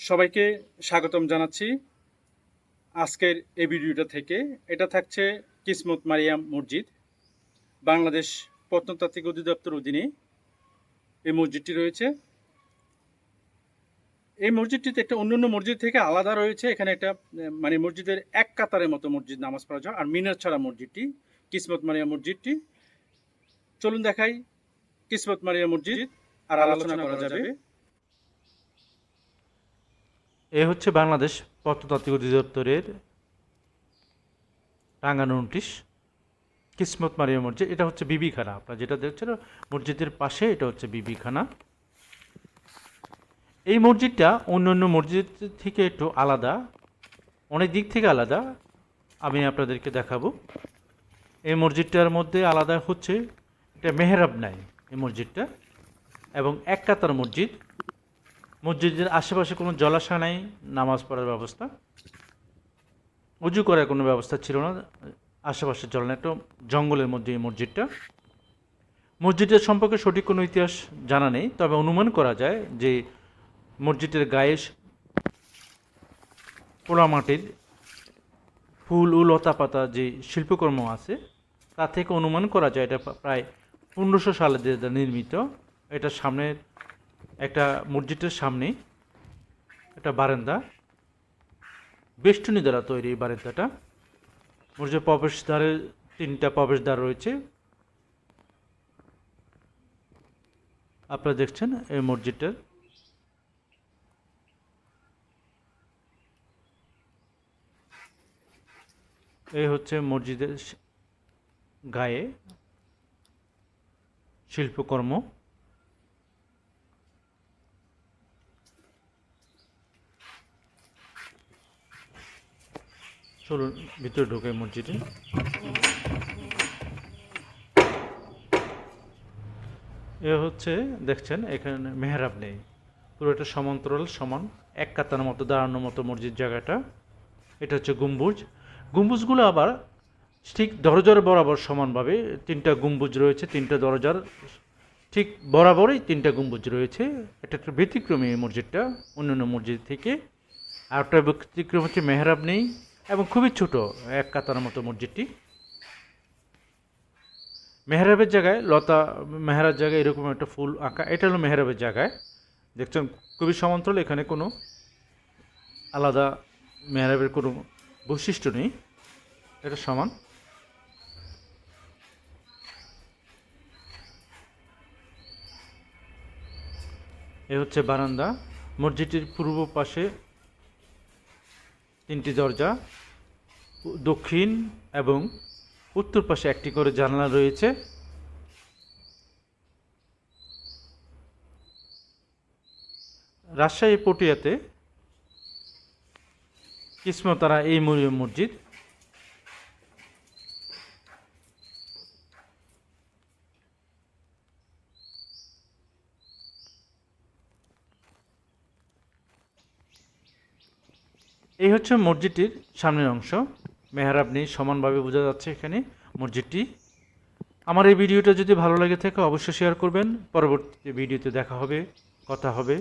সবাইকে স্বাগতম জানাচ্ছি। আজকের এই ভিডিওটা থেকে এটা থাকছে কিসমত মারিয়াম মসজিদ, বাংলাদেশ প্রত্নতাত্ত্বিক অধিদপ্তর অধীনে এই মসজিদটি রয়েছে। এই মসজিদটিতে একটা অন্যান্য মসজিদ থেকে আলাদা রয়েছে। এখানে একটা মানে মসজিদের এক কাতারের মতো মসজিদ নামাজ পড়া যায়। আর মিনার ছাড়া মসজিদটি, কিসমত মারিয়া মসজিদটি। চলুন দেখাই কিসমত মারিয়া মসজিদ, আর আলোচনা করা যাবে। এ হচ্ছে বাংলাদেশ প্রত্নতাত্ত্বিক অধিদপ্তরের টাঙ্গানো নোটিশ। কিসমত মারিয়া মসজিদ, এটা হচ্ছে বিবিখানা। আপনার যেটা দেখছেন, মসজিদের পাশে এটা হচ্ছে বিবিখানা। এই মসজিদটা অন্যান্য মসজিদ থেকে একটু আলাদা, অনেক দিক থেকে আলাদা। আমি আপনাদেরকে দেখাবো। এই মসজিদটার মধ্যে আলাদা হচ্ছে, এটা মেহরাব নাই এই মসজিদটা, এবং এক কাতার মসজিদ মসজিদের আশেপাশে কোনো জলাশয় নাই, নামাজ পড়ার ব্যবস্থা? উজু করার কোনো ব্যবস্থা ছিল না আশেপাশে জল না একটা জঙ্গলের মধ্যে এই মসজিদটা। মসজিদের সম্পর্কে সঠিক কোনো ইতিহাস জানা নেই, তবে অনুমান করা যায় যে মসজিদের গায়ে পোড়ামাটির ফুল ও লতা পাতা যে শিল্পকর্ম আছে, তা থেকে অনুমান করা যায়। এটা প্রায় পনেরোশো সালে যে এটা নির্মিত, এটা সামনের একটা মসজিদের সামনে একটা বারান্দা। বেষ্টনী দ্বারা তৈরি এই বারান্দাটা। মসজিদের প্রবেশদ্বারে তিনটা প্রবেশদ্বার রয়েছে। আপনারা দেখছেন এই মসজিদটার এই হচ্ছে মসজিদের গায়ে শিল্পকর্ম। চলুন, ভিতরে ঢোকে মসজিদে। এ হচ্ছে, দেখছেন, এখানে মেহরাব নেই। পুরোটা সমান্তরাল সমান, এক কাতার মতো, দাঁড়ানোর মতো মসজিদ জায়গাটা। এটা হচ্ছে গম্বুজ। গম্বুজগুলো আবার ঠিক দরজার বরাবর সমানভাবে তিনটা গম্বুজ রয়েছে, তিনটা দরজার ঠিক বরাবরই তিনটা গম্বুজ রয়েছে। এটা একটা ব্যতিক্রমী মসজিদটা, অন্যান্য মসজিদ থেকে। আর একটা ব্যতিক্রম হচ্ছে মেহরাব নেই। এবং খুবই ছোট এক কাতার মতো মসজিদটি। মেহরাবের জায়গায়, লতা মেহরার জায়গায় এরকম একটা ফুল আঁকা, এটা হলো মেহরাবের জায়গায়। দেখছেন, খুবই সমান্তরাল, এখানে কোনো আলাদা মেহরাবের কোনো বৈশিষ্ট্য নেই। এটা সমান। এ হচ্ছে বারান্দা। মসজিদটির পূর্ব পাশে তিনটি দরজা, দক্ষিণ এবং উত্তর পাশে একটি করে জানলা রয়েছে। রাজশাহী পটিয়াতে কিসমতারা এই মরিয়ম মসজিদ। এই হচ্ছে মসজিদটির সামনের অংশ। মেহরাব নেই সমানভাবে বোঝা যাচ্ছে এখানে মসজিদটি। আমার এই ভিডিওটা যদি ভালো লাগে থাকে অবশ্যই শেয়ার করবেন। পরবর্তীতে ভিডিওতে দেখা হবে, কথা হবে।